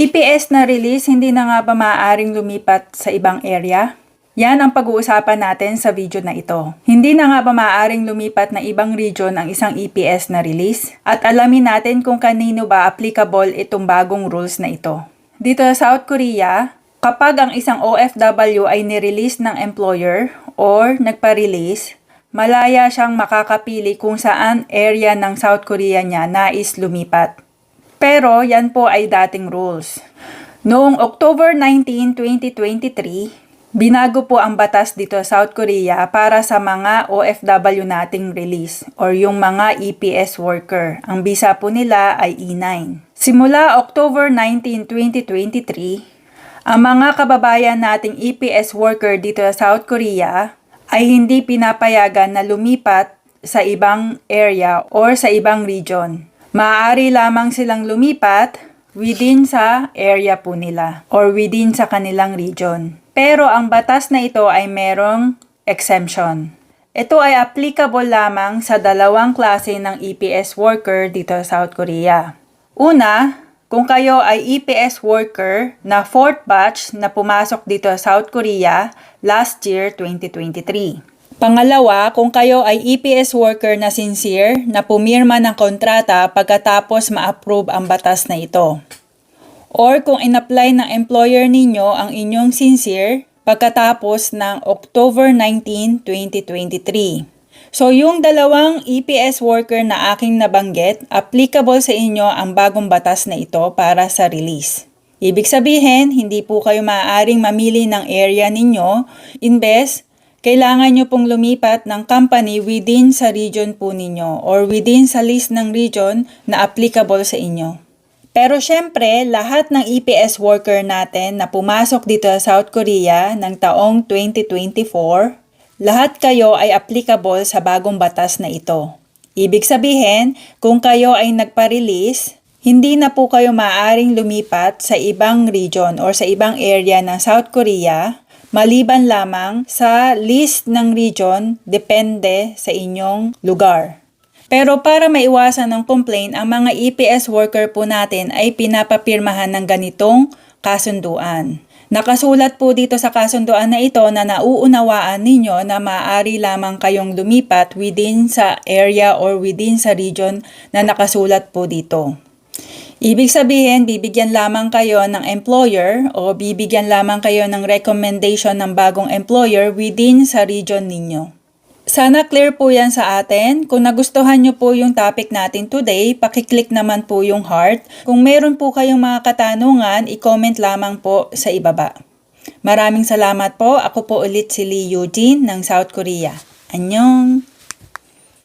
EPS na release, hindi na nga ba maaaring lumipat sa ibang area? Yan ang pag-uusapan natin sa video na ito. Hindi na nga ba maaaring lumipat na ibang region ang isang EPS na release? At alamin natin kung kanino ba applicable itong bagong rules na ito. Dito sa South Korea, kapag ang isang OFW ay nirelease ng employer or nagpa-release, malaya siyang makakapili kung saan area ng South Korea niya nais lumipat. Pero yan po ay dating rules. Noong October 19, 2023, binago po ang batas dito sa South Korea para sa mga OFW nating release or yung mga EPS worker. Ang visa po nila ay E9. Simula October 19, 2023, ang mga kababayan nating EPS worker dito sa South Korea ay hindi pinapayagan na lumipat sa ibang area or sa ibang region. Maaari lamang silang lumipat within sa area po nila or within sa kanilang region. Pero ang batas na ito ay merong exemption. Ito ay applicable lamang sa dalawang klase ng EPS worker dito sa South Korea. Una, kung kayo ay EPS worker na fourth batch na pumasok dito sa South Korea last year 2023. Pangalawa, kung kayo ay EPS worker na sincere na pumirma ng kontrata pagkatapos ma-approve ang batas na ito. Or kung in-apply ng employer ninyo ang inyong sincere pagkatapos ng October 19, 2023. So yung dalawang EPS worker na aking nabanggit, applicable sa inyo ang bagong batas na ito para sa release. Ibig sabihin, hindi po kayo maaaring mamili ng area ninyo, imbes kailangan nyo pong lumipat ng company within sa region po ninyo or within sa list ng region na applicable sa inyo. Pero syempre, lahat ng EPS worker natin na pumasok dito sa South Korea ng taong 2024, lahat kayo ay applicable sa bagong batas na ito. Ibig sabihin, kung kayo ay nagpa-release, hindi na po kayo maaaring lumipat sa ibang region or sa ibang area ng South Korea maliban lamang sa list ng region depende sa inyong lugar. Pero para maiwasan ng complaint, ang mga EPS worker po natin ay pinapapirmahan ng ganitong kasunduan. Nakasulat po dito sa kasunduan na ito na nauunawaan ninyo na maaari lamang kayong lumipat within sa area or within sa region na nakasulat po dito. Ibig sabihin, bibigyan lamang kayo ng employer o bibigyan lamang kayo ng recommendation ng bagong employer within sa region ninyo. Sana clear po yan sa atin. Kung nagustuhan nyo po yung topic natin today, pakiclick naman po yung heart. Kung meron po kayong mga katanungan, i-comment lamang po sa ibaba. Maraming salamat po. Ako po ulit si Lee Eugene ng South Korea. Annyeong!